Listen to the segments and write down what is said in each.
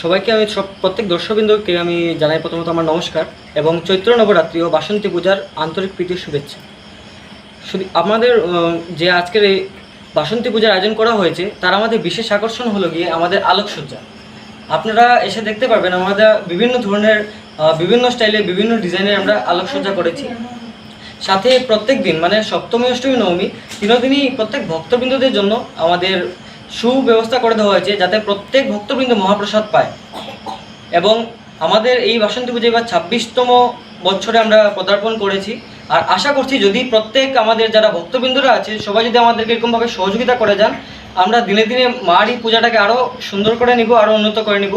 সবাইকে আমি সব, প্রত্যেক দর্শকবৃন্দকে আমি জানাই প্রথমত আমার নমস্কার এবং চৈত্র নবরাত্রি ও বাসন্তী পূজার আন্তরিক প্রীতির শুভেচ্ছা। শুধু আমাদের যে আজকের এই বাসন্তী পূজার আয়োজন করা হয়েছে, তার আমাদের বিশেষ আকর্ষণ হলো গিয়ে আমাদের আলোকসজ্জা। আপনারা এসে দেখতে পারবেন আমাদের বিভিন্ন ধরনের বিভিন্ন স্টাইলে বিভিন্ন ডিজাইনের আমরা আলোকসজ্জা করেছি। সাথে প্রত্যেক দিন মানে সপ্তমী, অষ্টমী, নবমী তিনদিনই প্রত্যেক ভক্তবৃন্দদের জন্য আমাদের সুব্যবস্থা করে দেওয়া হয়েছে যাতে প্রত্যেক ভক্তবৃন্দ মহাপ্রসাদ পায়। এবং আমাদের এই বাসন্তী পুজো এবার ছাব্বিশতম বছরে আমরা পদার্পণ করেছি। আর আশা করছি যদি প্রত্যেক আমাদের যারা ভক্তবৃন্দরা আছে সবাই যদি আমাদেরকে এরকমভাবে সহযোগিতা করে যান, আমরা দিনে দিনে মার এই পূজাটাকে আরও সুন্দর করে নিব আরও উন্নত করে নিব।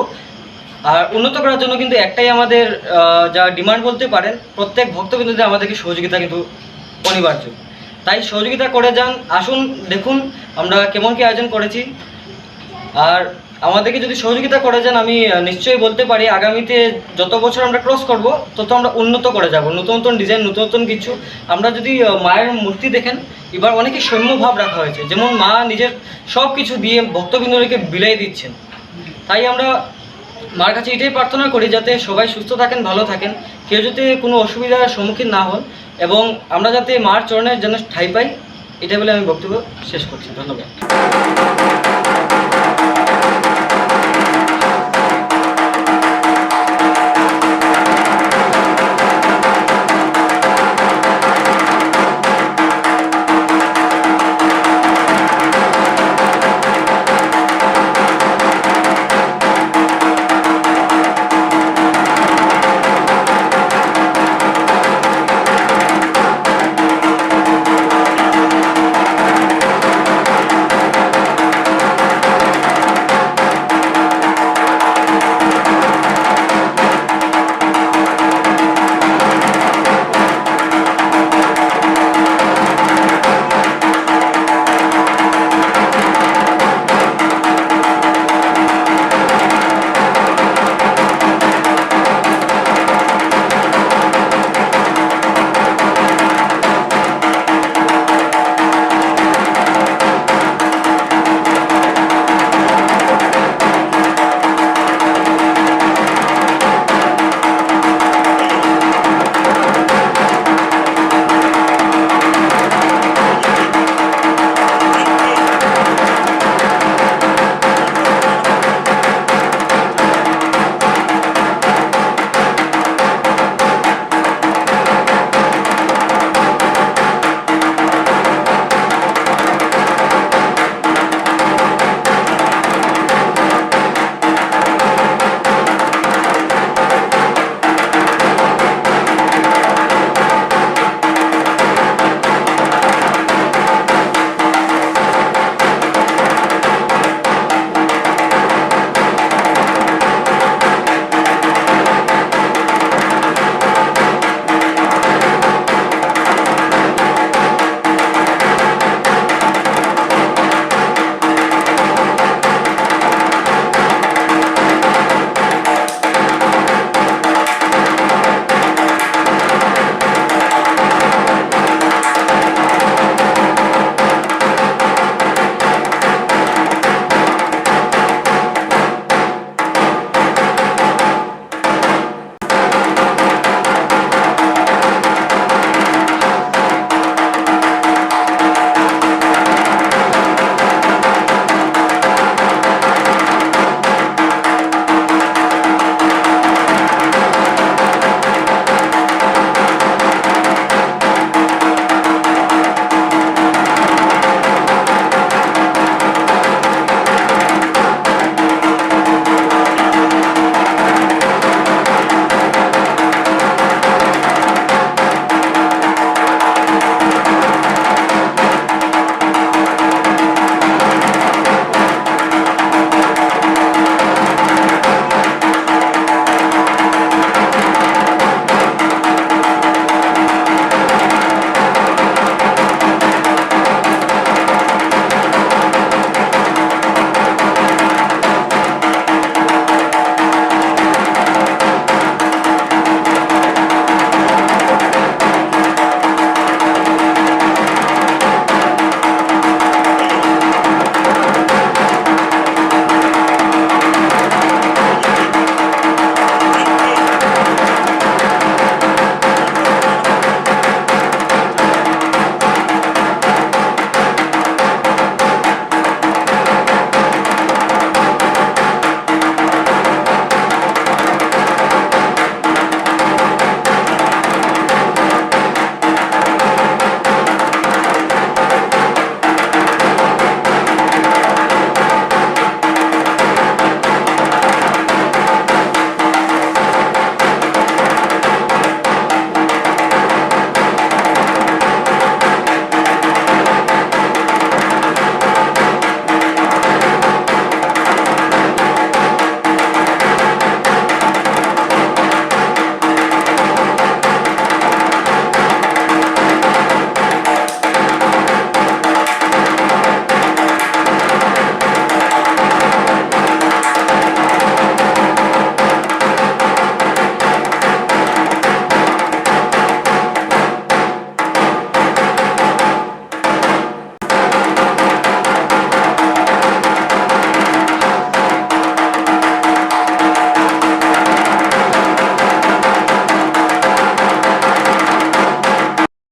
আর উন্নত করার জন্য কিন্তু একটাই আমাদের যা ডিমান্ড বলতে পারেন, প্রত্যেক ভক্তবৃন্দদের আমাদেরকে সহযোগিতা কিন্তু অনিবার্য। তাই সহযোগিতা করে যান, আসুন, দেখুন আমরা কেমন কি আয়োজন করেছি। আর আমাদেরকে যদি সহযোগিতা করে যান, আমি নিশ্চয়ই বলতে পারি আগামীতে যত বছর আমরা ক্রস করব, তত আমরা উন্নত করে যাব। নতুন নতুন ডিজাইন নতুন নতুন কিছু। আমরা যদি মায়ের মূর্তি দেখেন, এবার অনেকে সৌম্য ভাব রাখা হয়েছে। যেমন মা নিজের সব কিছু দিয়ে ভক্তবৃন্দকে বিলাই দিচ্ছেন। তাই আমরা মার কাছে এটাই প্রার্থনা করি যাতে সবাই সুস্থ থাকেন, ভালো থাকেন। কেউ যাতে কোনো অসুবিধার সম্মুখীন না হন। এবং আমরা যাতে মার চরণের যেন ঠাই পাই এটা বলে আমি বক্তব্য শেষ করছি। ধন্যবাদ।